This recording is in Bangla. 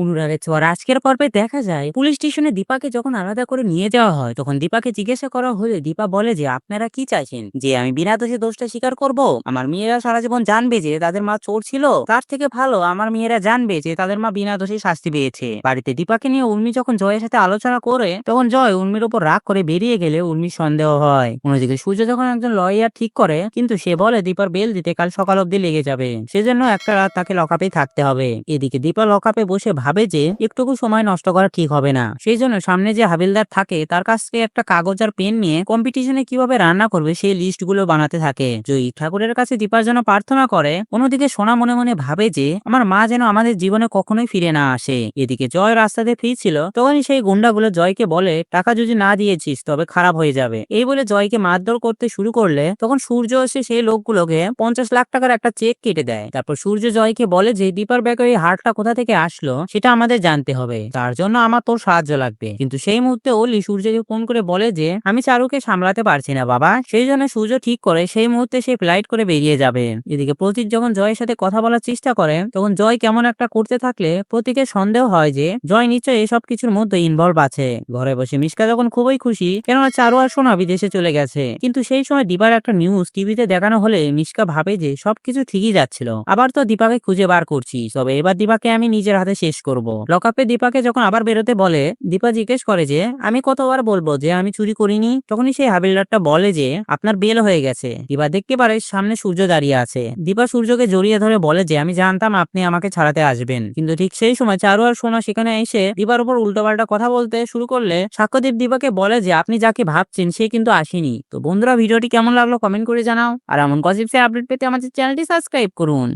অনুরাগের ছোঁয়ার আজকের পর্বে দেখা যায়, পুলিশ স্টেশনে দীপাকে যখন আলাদা করে নিয়ে যাওয়া হয়, তখন দীপাকে জিজ্ঞাসা করা হলে দীপা বলে যে, আপনারা কি চাইছেন? যে, আমি বিনা দোষে দোষটা স্বীকার করব? আমার মেয়েরা সারা জীবন জানবে যে, তাদের মা চোর ছিল। তার থেকে ভালো, আমার মেয়েরা জানবে যে, তাদের মা বিনা দোষে শাস্তি পেয়েছে। বাড়িতে দীপাকে নিয়ে উর্মি যখন জয়ের সাথে আলোচনা করে, তখন জয় উর্মির উপর রাগ করে বেরিয়ে গেলে উর্মির সন্দেহ হয়। অন্যদিকে সূর্য যখন একজন লয়ার ঠিক করে, কিন্তু সে বলে, দীপার বেল দিতে কাল সকাল অব্দি লেগে যাবে। সেজন্য একটা রাত তাকে লকআপে থাকতে হবে। এদিকে দীপা লকআপে বসে ভাবে যে একটুকু সময় নষ্ট করা ঠিক হবে না। সেই জন্য সামনে যে হাবিলদার থাকে, তার কাছ থেকে একটা কাগজ আর পেন নিয়ে কম্পিটিশনে কীভাবে রান্না করবে সেই লিস্টগুলো বানাতে থাকে। জয়ী ঠাকুরের কাছে দীপার জন্য প্রার্থনা করে, অন্যদিকে সোনা মনে মনে ভাবে যে, আমার মা যেন আমাদের জীবনে কখনোই ফিরে না আসে। এদিকে জয় রাস্তাতে ফিরছিল, তখনই সেই গুন্ডাগুলো জয়কে বলে, টাকা যদি না দিয়েছিস, তবে খারাপ হয়ে যাবে। এই বলে জয়কে মারধর করতে শুরু করলে, তখন সূর্য এসে সেই লোকগুলোকে পঞ্চাশ লাখ টাকার একটা চেক কেটে দেয়। তারপর সূর্য জয়কে বলে যে, দীপার ব্যাগে ওই হারটা কোথা থেকে আসলো? সেটা আমাদের জানতে হবে। তার জন্য আমার তোর সাহায্য লাগবে। কিন্তু সেই মুহূর্তে অলি সূর্যকে ফোন করে বলে যে, আমি চারুকে সামলাতে পারছি না বাবা। সেই জন্য সূর্য ঠিক করে সেই মুহূর্তে সে ফ্লাইট করে বেরিয়ে যাবে। এদিকে প্রতীক যখন জয়ের সাথে কথা বলার চেষ্টা করে, তখন জয় কেমন একটা করতে থাকলে প্রতীকের সন্দেহ হয় যে, জয় নিশ্চয় এসব কিছুর মধ্যে ইনভলভ আছে। ঘরে বসে মিশকা যখন খুবই খুশি, কেননা চারু আর সোনা বিদেশে চলে গেছে। কিন্তু সেই সময় দীপার একটা নিউজ টিভিতে দেখানো হলে মিশকা ভাবে যে সবকিছু ঠিকই যাচ্ছিল। আবার তো দীপাকে খুঁজে বার করছি। তবে এবার দীপাকে আমি নিজের হাতে শেষ করব। লকআপে দীপাকে যখন আবার বেরোতে বলে, দীপা জিজ্ঞেস করে যে, আমি কতবার বলব যে আমি চুরি করিনি? তখনই সেই হাবিলদারটা বলে যে, আপনার বেল হয়ে গেছে। দীপা দেখতে পারে সামনে সূর্য দাঁড়িয়ে আছে। দীপা সূর্যকে জড়িয়ে ধরে বলে যে, আমি জানতাম আপনি আমাকে ছাড়াতে আসবেন। কিন্তু ঠিক সেই সময় চারু আর সোনা সেখানে এসে দীপার উপর উল্টোপাল্টা কথা বলতে শুরু করলে সাক্ষ্যদীপ দীপাকে বলে যে, আপনি যাকে ভাবছেন সে কিন্তু আসেনি। তো বন্ধুরা, ভিডিওটি কেমন লাগল কমেন্ট করে জানাও। আর এমন গসিপসের আপডেট পেতে আমাদের চ্যানেলটি সাবস্ক্রাইব করুন।